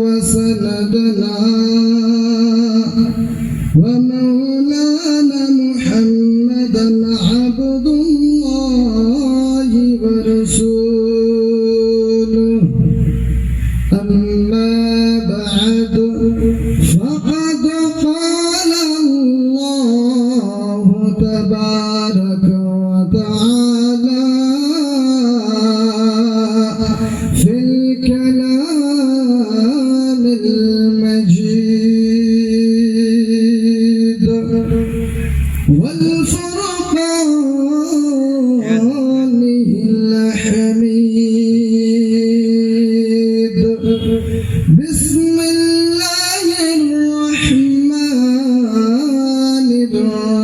وسندناه you.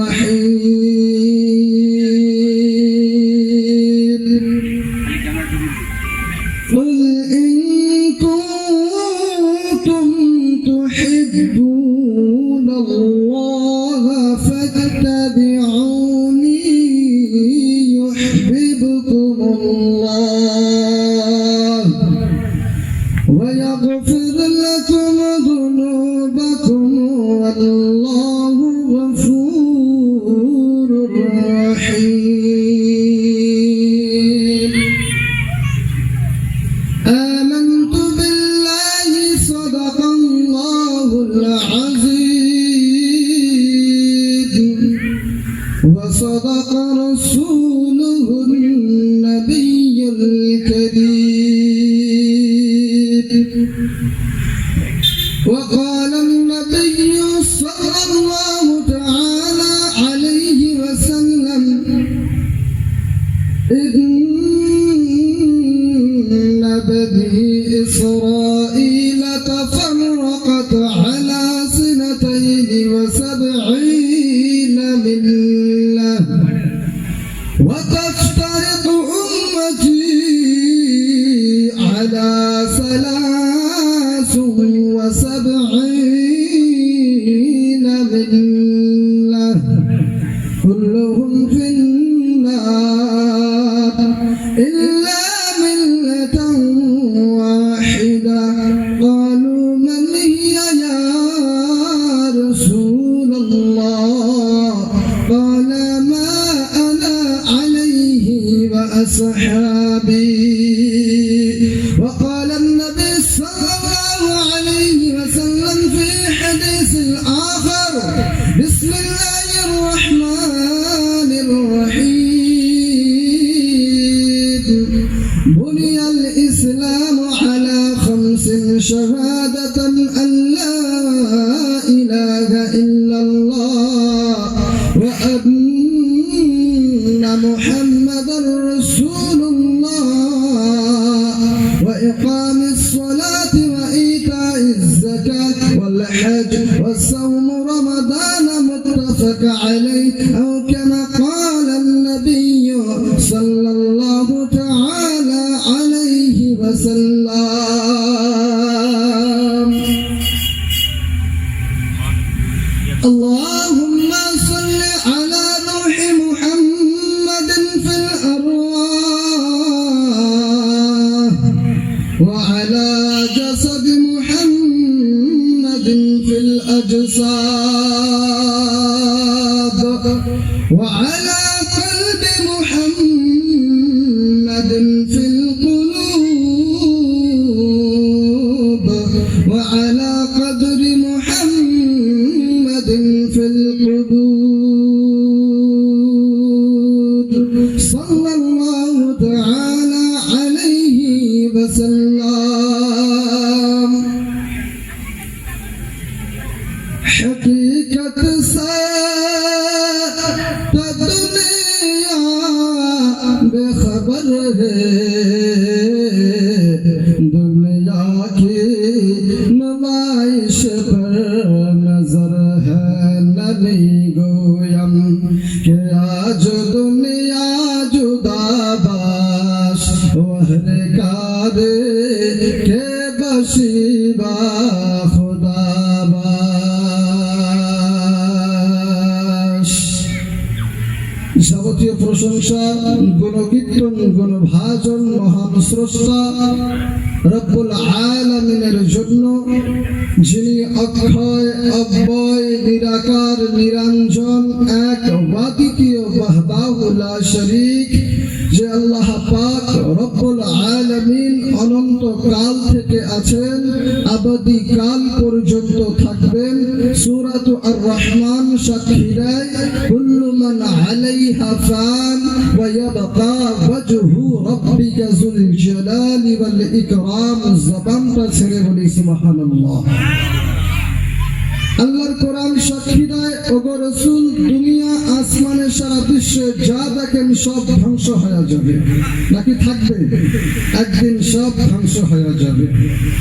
أو كما قال وعلى قلب محمد في القلوب وعلى قدر محمد في القدود. صلى الله تعالى عليه وسلم. অক্ষয় অব্যয় নিরাকার নিরঞ্জন, এক অদ্বিতীয় ওয়াহদাহুল্লাহ শরীক, যে আল্লাহ পাক রব্বুল আলামিন অনন্ত কাল থেকে আছেন, আবাদি কাল পর্যন্ত থাকবেন। সূরাত আর রহমান সাক্ষী দেয় কুল্লু মান আলাইহা ফান ওয়াজহু রাব্বিকা যুল জালালি ওয়াল ইকরাম জবানটা ছেড়ে বলি, সুবহানাল্লাহ। আল্লাহর কোরআন সাক্ষী দেয়, ওগো রসুল, দুনিয়া, আসমানে, সারা বিশ্বে যা দেখেন সব ধ্বংস হয়ে যাবে। নাকি থাকবে? একদিন সব ধ্বংস হয়ে যাবে।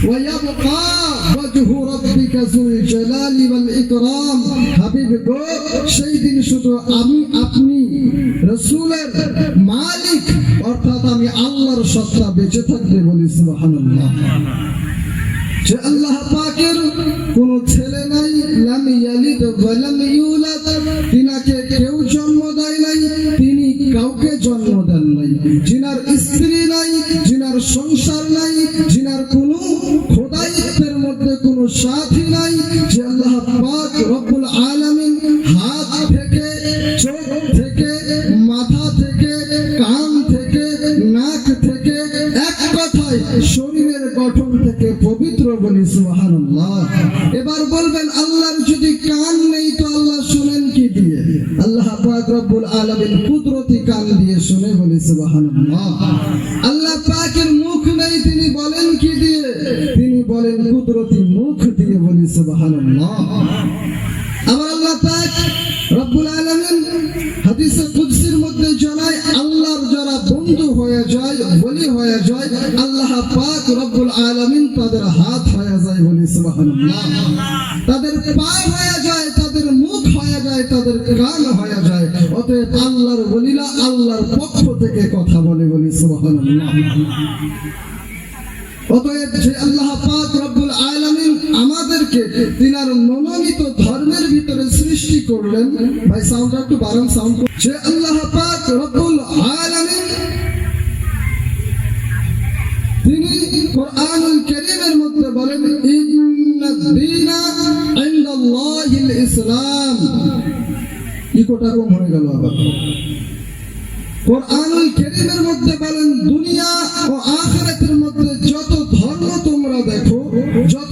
ওয়াজহু যুল জালালি ওয়াল ইকরাম। হাবিব গো, সেই দিন শুধু আমি, আপনি, রসুলের মালিক, অর্থাৎ আমি আল্লাহর সত্তা বেঁচে থাকবে বলি সুবহানাল্লাহ। যে আল্লাহ পাকের কোন ছেলে নাই লাম আলামিন কুদরতি কান দিয়ে শুনে বলি, সুবহানাল্লাহ। আল্লাহ পাকের মুখ নেই, তিনি বলেন কি দিয়ে? তিনি বলেন কুদরতি মুখ দিয়ে বলি, সুবহানাল্লাহ। তিনার মনোনীত ধর্মের ভিতরে সৃষ্টি করলেন। ভাই সাউন্ড একটু সাউন্ড যে আল্লাহ পাক রব্বুল আলামিন তিনি কোরআনুল কারীমের মধ্যে বলেন দীনা ইনদাল্লাহিল ইসলাম। ইকোটা হয়ে গেল আবার? কোরআনুল কারীমের মধ্যে বলেন, দুনিয়া ও আখিরাতের মধ্যে যত ধর্ম তোমরা দেখো, যত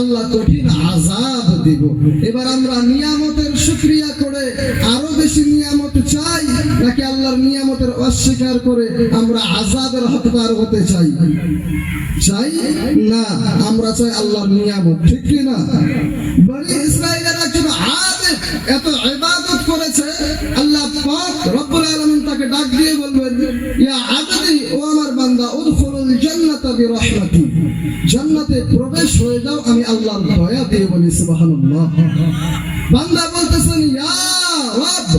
আল্লাহ কঠিন আযাব দিব। এবার আমরা নিয়ামতের শুকরিয়া করে আরও বেশি নিয়ামত চাই, নাকি আল্লাহর নিয়ামতের অস্বীকার করে আমরা আজাদের হকদার হতে চাই? চাই না, আমরা চাই আল্লাহর নিয়ামত, ঠিক না? বনি ইসরায়েলের একজন আবেদ এত ইবাদত করেছে, আল্লাহ পাক রব্বুল আলামিন তাকে ডাক দিয়ে বলবেন, ইয়া আবদি ও আমার বান্দা জান্নাতা জান্নাতে প্রবেশ হয়ে যাও, আমি আল্লাহর দয়া দিয়ে বলি, সুবহানাল্লাহ। বান্দা বলতেছেন ইয়া রব,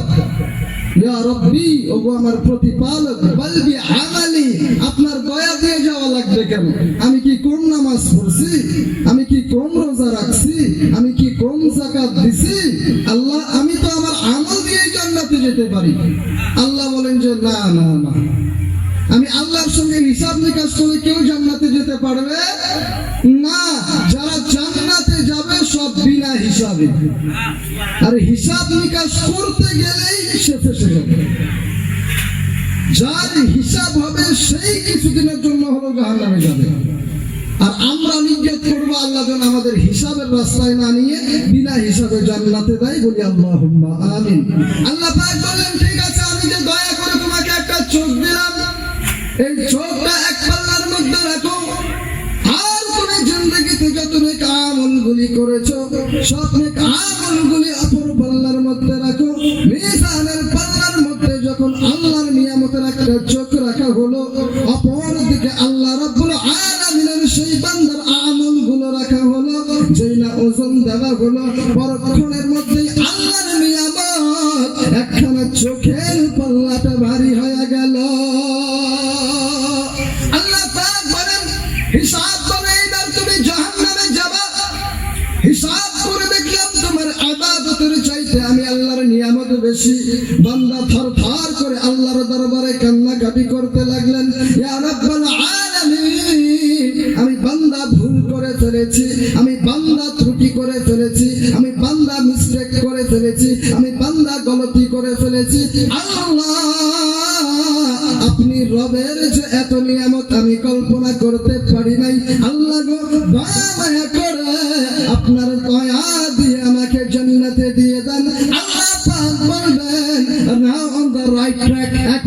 ইয়া আমার প্রতিপালক, বলবি আমালি, আপনার দয়া দিয়ে যাওয়া লাগবে কেন? আমি কি কোন নামাজ পড়ছি? আমি কি কোন রোজা রাখছি? আমি কি কোন জাকাত দিছি? আল্লাহ, আমি তো আমার আমল দিয়েই জান্নাতে যেতে পারি। আল্লাহ বলেন যে, না না না। আমি আল্লাহর সঙ্গে হিসাব নিকাশ করে কেউ জান্নাতে যেতে পারবে? না, যারা জান্নাতে যাবে, সব বিনা হিসাবে। আর হিসাব নিকাশ করতে গেলেই সে ফেসে যাবে। যার হিসাব হবে, সেই কিছুদিনের জন্য হলো জাহান্নামে যাবে। আর আমরা নিয়ত করব, আল্লাহ যেন আমাদের হিসাবের রাস্তায় না নিয়ে বিনা হিসাবে জান্নাতে দেয় বলি আল্লাহ আমিন। আল্লাহ ঠিক আছে, আমি যে চোখটা এক পাল্লার মধ্যে রাখো। আর তুমি জিন্দগিতে যত নেক আমলগুলি করেছ। সব নেক আমলগুলি অপর পাল্লার মধ্যে রাখো। মিজানের পাল্লার মধ্যে যখন আল্লাহর নিয়ামতের একটা চোখ রাখা হলো, অপর দিকে আল্লাহ রাব্বুল আলামিনের সেই বান্দার আমলগুলো রাখা হলো। যেই না ওজন দেওয়া হলো, পরক্ষণের মধ্যেই বেশি বান্দা থর থর করে আল্লাহর দরবারে কান্নাকাটি করতে লাগলেন। আমি বান্দা ভুল করে ফেলেছি, আমি বান্দা ত্রুটি করে ফেলেছি, আমি বান্দা মিস্টেক করে ফেলেছি, আমি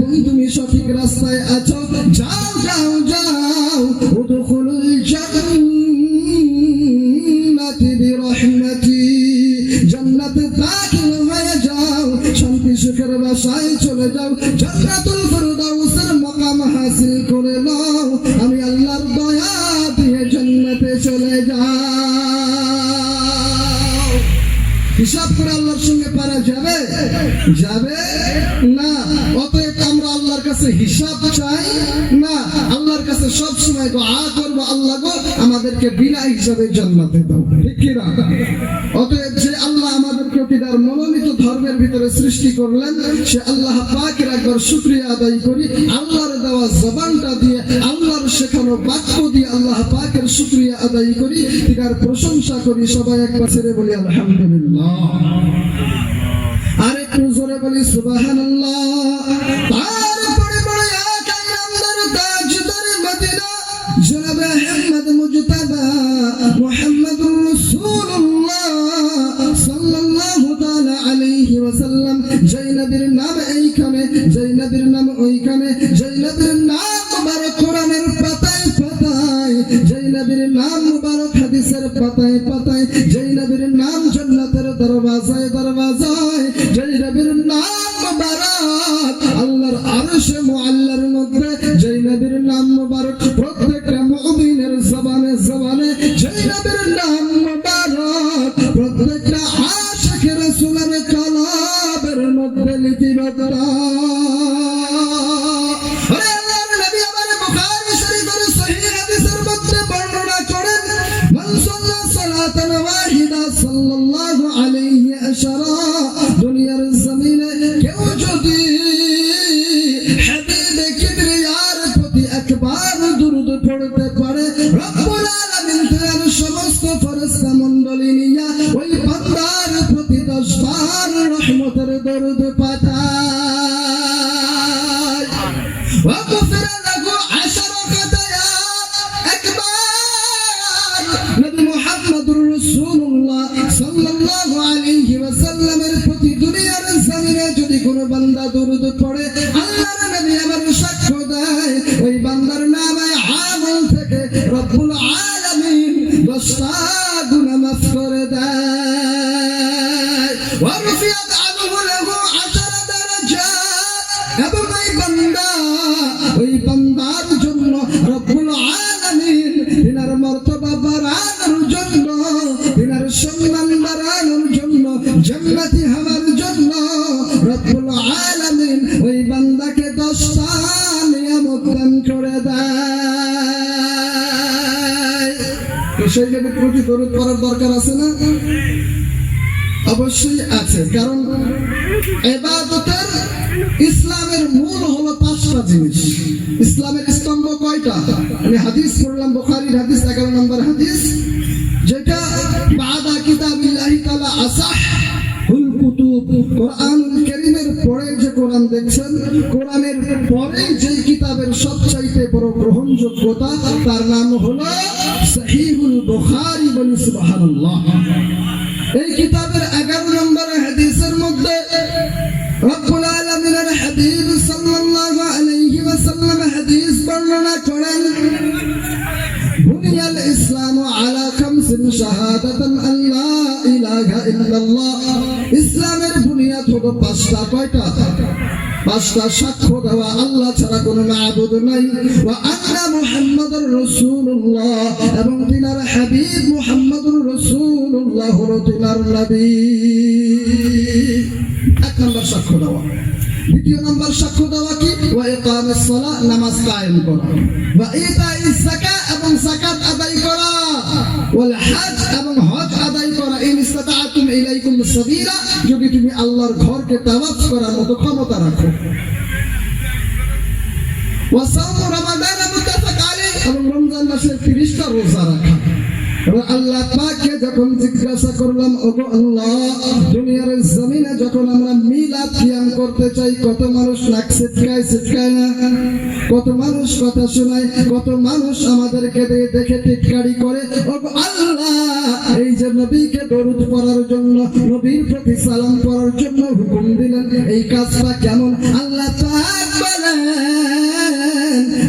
এখন তুমি সঠিক রাস্তায় আছো। যাও যাও যাও, উদখুলুল জান্নাতি বিরহমাতি। জান্নাতে দাখিল হয়ে যাও, শান্তি সুখের বাসায় চলে যাও। জান্নাতুল ফেরদাউসের মাকাম হাসিল করে নাও। আমি আল্লাহর দয়া দিয়ে জান্নাতে চলে যাও। হিসাব করে আল্লাহর সঙ্গে পারা যাবে? যাবে? কাছে হিসাব চাই, না, আল্লাহর কাছে সব সময় দোয়া করব, আল্লাহ গো, আমাদেরকে বিনা হিসাবে জান্নাতে দাও। ঠিক কি না? অতএব যে আল্লাহ আমাদেরকে পিতার মনোনীত ধর্মের ভিতরে সৃষ্টি করলেন, সে আল্লাহ পাকের একবার শুকরিয়া আদায় করি, আল্লাহর দেওয়া জবানটা দিয়ে, আল্লাহর শেখানো বাক্য দিয়ে আল্লাহ পাকের শুকরিয়া আদায় করি পিতার প্রশংসা করি, সবাই একবার ছেড়ে বলি, আলহামদুলিল্লাহ। আর একটু জোরে বলি, সুবহানাল্লাহ। রাসূলের কলবের মধ্যে লিপিবদ্ধ আরে অবশ্যই আছে, কারণ এবাদতের ইসলামের মূল হলো পাঁচটা জিনিস। ইসলামের স্তম্ভ কয়টা? আমি হাদিস পড়লাম, বুখারীর হাদিস, এগারো নম্বর হাদিস। যেটা বাদা আসাহ কুতুব। পরে যে কোরআন দেখছেন, কোরআনের পরে যে কিতাবের সবচাইতে বড় গ্রহণযোগ্যতা, তার নাম হলো সহিহুল বুখারী বলি সুবহানাল্লাহ। এই হলো পাঁচটা, কয়টা? পাঁচটা সাক্ষ্য দেওয়া আল্লাহ ছাড়া কোনো মাবুদ নাই। ওয়া আন্না মুহাম্মাদুর রাসূলুল্লাহ, এবং তিনার হাবিব মুহাম্মাদুর রাসূলুল্লাহ হলো তিনার নবী। এক নম্বর সাক্ষ্য দেওয়া। দ্বিতীয় নম্বর সাক্ষ্য দেওয়া কি? ওয়া ইকামিস সালাহ, নামাজ কায়েম করা। ওয়া ইতাইস যাকাত এবং যাকাত আদায় করা। ওয়াল হজ এবং হজ আদায় যদি তুমি আল্লাহর ঘরকে তাওয়াফ করার মতো ক্ষমতা রাখো। এবং রমজান মাসের 30টা রোজা রাখা। আল্লাহ পাককে যখন জিজ্ঞাসা করলাম, ওগো আল্লাহ, দুনিয়ার জমিনে যখন আমরা মিলাদ কিয়াম করতে চাই, কত মানুষ নাক ছিটকায় ছিটকায় না? কত মানুষ কথা শোনায়, কত মানুষ আমাদেরকে দিয়ে দেখে টিটকারি করে? ওগো আল্লাহ, এই যে নবীকে দরুদ পড়ার জন্য, নবীর প্রতি সালাম পড়ার জন্য হুকুম দিলেন, এই কাজটা কেমন? আল্লাহ পাক বলেন,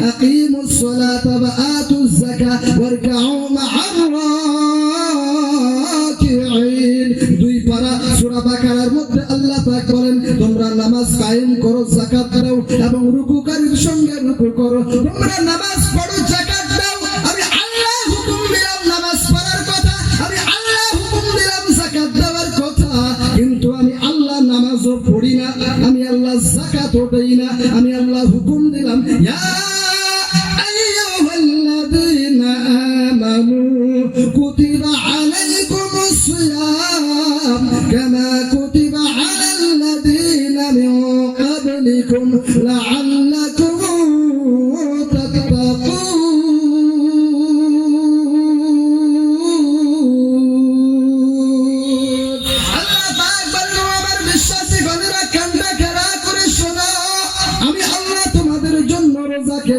আকিমুস সালাতা ওয়া আতুজ যাকাত ওয়ারকাউ নামাজ কায়েম করো জাকাত দাও এবং রুকুকারীর সঙ্গে রুকু করো। তোমরা নামাজ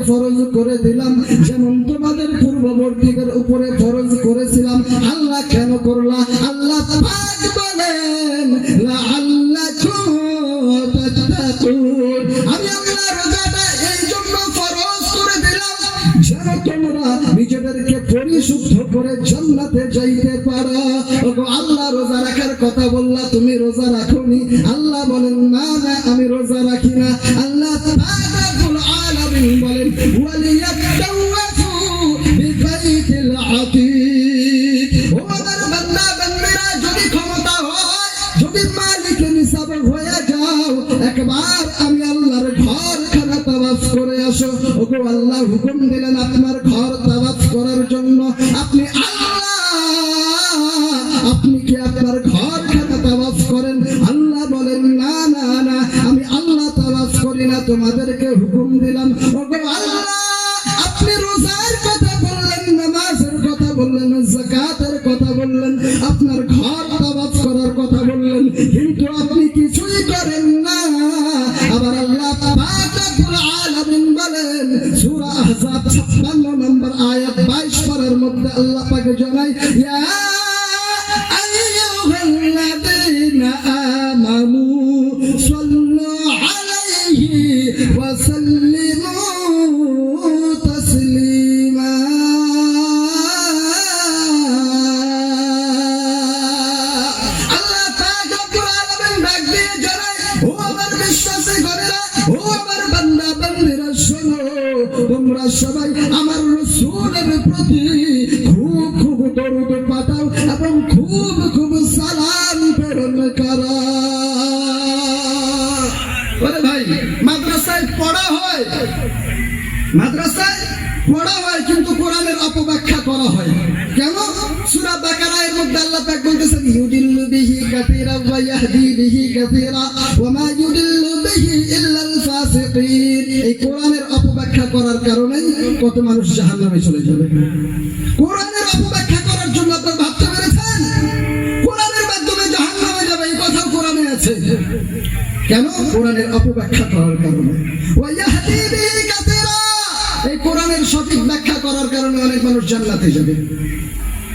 ফরজ করে দিলাম যেমন তোমাদের পূর্ববর্তীদের উপরে ফরজ করেছিলাম একবার আমি আল্লাহর ঘর খানা তাওয়াফ করে আসো। ওকে আল্লাহ হুকুম দিলেন আপনার ঘর সূরা বাকারা মধ্যে আল্লাহ পাক বলতেছেন, ইউদিল্লু বিহি কাসীরা ওয়া ইয়াহদি বিহি কাসীরা ওয়া মা ইউদিল্লু বিহি ইল্লাল ফাসিকিন। এই কোরআনের অপব্যাখ্যা করার কারণে কত মানুষ জাহান্নামে চলে যাবে। কোরআনের অপব্যাখ্যা করার জন্য আপনারা ভাবতে পেরেছেন? কোরআনের মাধ্যমে জাহান্নামে যাবে, এই কথাও কোরআনে আছে। কেন? কোরআনের অপব্যাখ্যা করার কারণে। ওয়াইয়াহদি বিহি কাসীরা। এই কোরআনের সঠিক ব্যাখ্যা করার কারণে অনেক মানুষ জান্নাতে যাবে।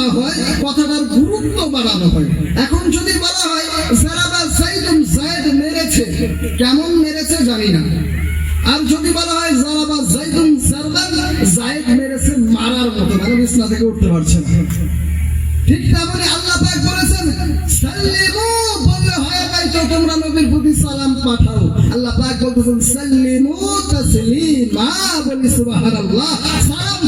বি হয় কথাটার গুরুত্ব বাড়ানো হয়। এখন যদি বলা হয় জারাবা যাইদুন জায়েদ মেরেছে, কেমন মেরেছে জানি না। আর যদি বলা হয় জারাবা যাইদুন জারবান জায়েদ মেরেছে মারার মতো মানে বিছনা থেকে উঠতে পারছে না। ঠিক তেমনি আল্লাহ পাক বলেছেন, সাল্লিমু বললে হয় তাই তো তোমরা নবীর প্রতি সালাম পাঠাও। আল্লাহ পাক বলতেছেন, সাল্লিমু তাসলিমা বলি সুবহানাল্লাহ। সালাম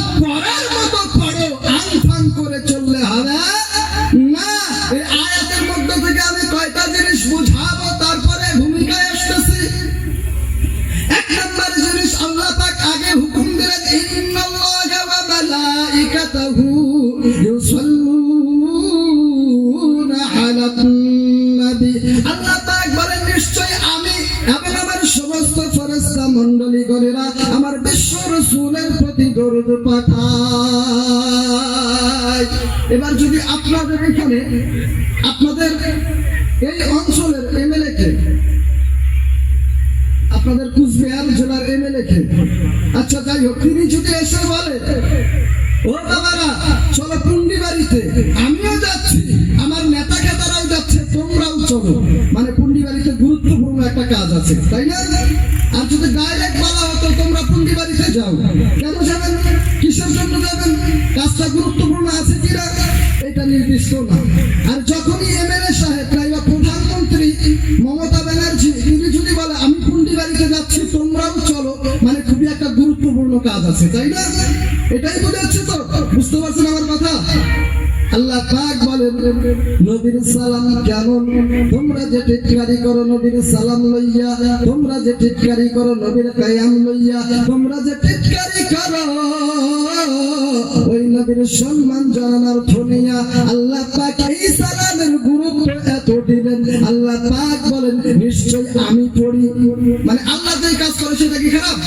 দরুদ পাঠায় এবার যদি আপনাদের এখানে, আপনাদের এই অঞ্চলের এমএলএ কে আপনাদের কুচবিহার জেলার এমএলএ কে আচ্ছা যাই হোক, তিনি যদি এসে বলে, ও বাবারা, চলো পুন্ডি বাড়িতে, আমিও যাচ্ছি, আমার নেতা খেতারাও যাচ্ছে, তোমরাও চলো। মানে একটা কাজ আছে, তাই না? আর যদি ডাইরেক্ট বলা হতো তোমরা পুন্ডি বাড়িতে যাও। কেন যাবেন? কিসের জন্য যাবেন? কাজটা গুরুত্বপূর্ণ আছে কিনা? এটা নির্দিষ্ট না। আর যখনই এমএলএ সাহেব বা প্রধানমন্ত্রী মমতা ব্যানার্জি, তিনি যদি বলে, আমি পুন্ডি বাড়িতে যাচ্ছি, তোমরাও চলো মানে খুবই একটা গুরুত্বপূর্ণ কাজ আছে, তাই না? এটাই বোঝাচ্ছে তো। বুঝতে পারছেন আমার কথা? আল্লাহ পাক বলেন, নবীর সালাম কেমন? তোমরা যে টিটকারি করো নবীর সালাম লইয়া, তোমরা যে টিটকারি করো নবীর কায়াম লইয়া, তোমরা যে টিটকারি করো, ওই নবীর সম্মান জানানোর ধনিয়া আল্লাহ পাক এই সালামের গুরুত্ব এত দিলেন। আল্লাহ পাক বলেন, নিশ্চয় আমি পড়ি। মানে আল্লাহ যে কাজ করে সেটা কি খারাপ?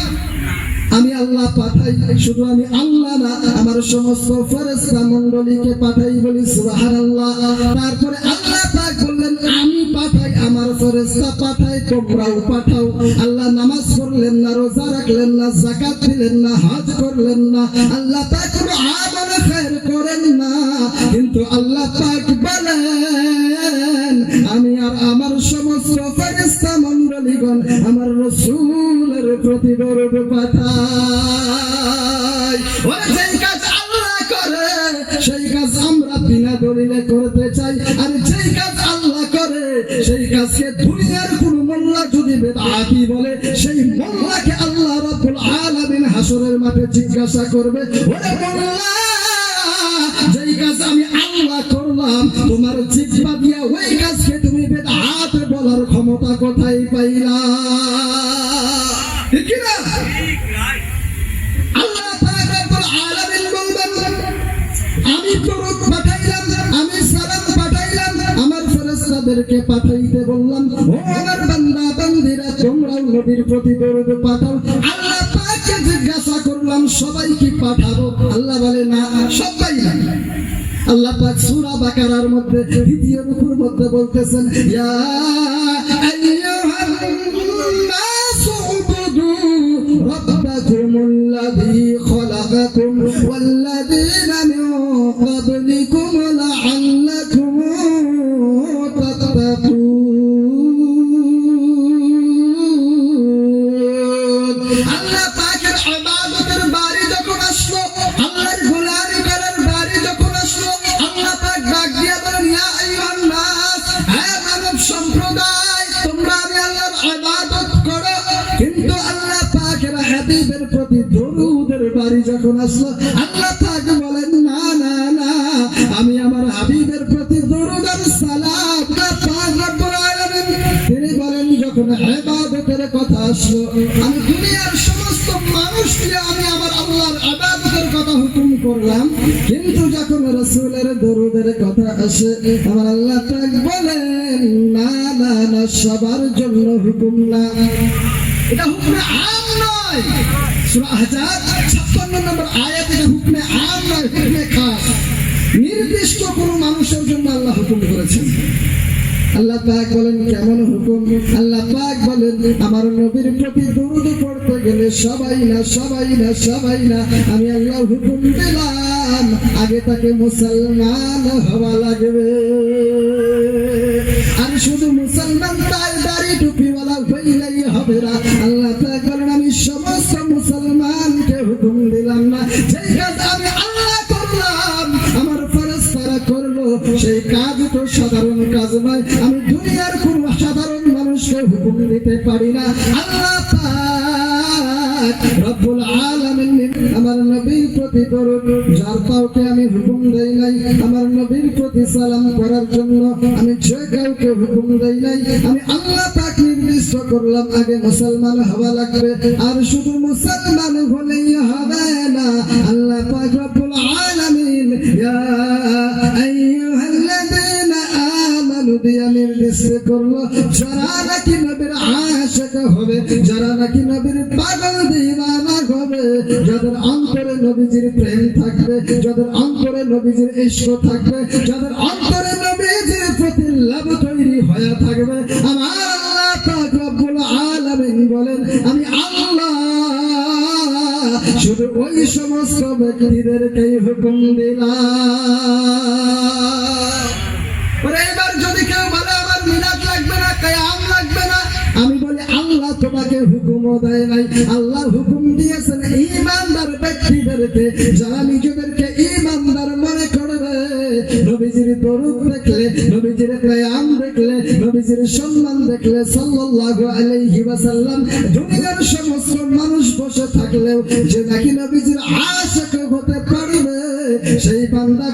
আমি আল্লাহ পাঠাই শুধু আমি আল্লাহ না, আমার সমস্ত ফেরেশতা মণ্ডলীকে পাঠাই বলি, সুবহানাল্লাহ। তারপরে আল্লাহ পাক বললেন, আমি পাঠাই, আমার ফেরেশতা পাঠাই, তোমরাও পাঠাও। আল্লাহ নামাজ পড়লেন না, রোজা রাখলেন না, যাকাত দিলেন না, হজ করলেন না। আল্লাহ পাক কোনো আমল খায়ের করেন না, কিন্তু আল্লাহ পাক বলেন, আমি আর আমার সমস্ত ফেরেশতা মণ্ডলীগণ, আমার রাসূলের প্রতি দরুদ ওরে কাজ আল্লাহ করে, সেই কাজ আমরা বিনা দলিলে করতে চাই। আর যেই কাজ আল্লাহ করে, সেই কাজকে দুনিয়ার কোন মোল্লা যদি বলে, সেই মোল্লাকে আল্লাহ রাব্বুল আলামিন হাসরের মাঠে জিজ্ঞাসা করবে, ওরে যেই কাজ আমি আল্লাহ করলাম, তোমার জিব্বা দিয়া ওই কাজকে তুমি বেদাত বলার ক্ষমতা কোথায় পাইলা? ঠিক না আমি দরুদ পাঠাইলাম, আমি সালাম পাঠাইলাম, আমার ফেরেশতাদেরকে পাঠাইতে বললাম, ও আমার বান্দা, বান্দিরা প্রতি পাঠাও। আল্লাহ পাককে জিজ্ঞাসা করলাম সবাই কি আল্লাহ বলে, না, সবাই আল্লাহ পাক সূরা বাকারার মধ্যে, দ্বিতীয় রূপের মধ্যে বলতেছেন, ইয়া আইয়ুহান Muslims ইবাদতের কথা আসলো। আমি দুনিয়ার সমস্ত আমি আমার আল্লাহর ইবাদতের কথা হুকুম করলাম। কিন্তু যখন রাসূলের দরুদের কথা আসে, আমার আল্লাহ পাক বলেন, না না না, সবার জন্য হুকুম না। এটা হুকুমে আম নয়। আহজাব 56 নম্বর আয়াত এটা হুকুমে আম নয়, হুকুমে খাস। নির্দিষ্ট কোনো মানুষের জন্য আল্লাহ হুকুম করেছেন। আল্লাহ পাক বলেন, কেমন হুকুম? আল্লাহ পাক বলেন, আমার নবীর প্রতি দরুদ পড়তে গেলে সবাই না সবাই না সবাই না। আমি আল্লাহ হুকুম দিলাম, আগে তাকে মুসলমান হওয়া লাগবে। আর শুধু মুসলমান তাই, দাড়ি টুপিওয়ালা হইলেই হবে না। আল্লাহ পাক বলেন, আমি সমস্ত মুসলমানকে হুকুম দিলাম না। যেই কাজ আমি সাধারণ কাজ নয়। আমি দুনিয়ার কোন সাধারণ মানুষকে হুকুম দিতে পারি না। আমার নবীর প্রতি যার কাউকে আমি হুকুম দেই নাই, আমার নবীর প্রতি সালাম করার জন্য আমি যে কাউকে হুকুম দেই নাই, আমি আল্লাহ পাক নির্দিষ্ট করলাম, আগে মুসলমান হওয়া লাগবে, আর শুধু মুসলমান হলেই হবে না। আল্লাহ পাক রব্বুল আলামিন, ইয়া আইয়ুহাল্লাযীনা দিয়া নির্দিষ্ট করল, যারা নাকি নবীর আশিক হবে, যারা নাকি নবীর পাগল দিওয়ানা হবে, যাদের অন্তরে নবীজির প্রেম থাকবে, যাদের অন্তরে নবীজির ইশক থাকবে, যাদের অন্তরে নবীজির প্রতি লাভ তৈরি হয়ে থাকবে। আমার আল্লাহ পাক আলামিন বলেন, আমি আল্লাহ, শুধু ওই সমস্ত ব্যক্তিদেরকেই হুকুম দিলাম। তোমাকে হুকুমও দেয় নাই। আল্লাহ হুকুম দিয়েছেন ইমানদার ব্যক্তিদেরকে, যারা নিজেদেরকে ইমানদার মনে করবে নবীজির দরুদ দেখলে, নবীজির কায়াম দেখলে, নবীজির সম্মান দেখলে সাল্লাল্লাহু আলাইহি ওয়াসাল্লাম দুনিয়ার সমস্ত মানুষ বসে থাকলেও যে নাকি নবীজির আশিক হতে পারবে, সেই বান্দা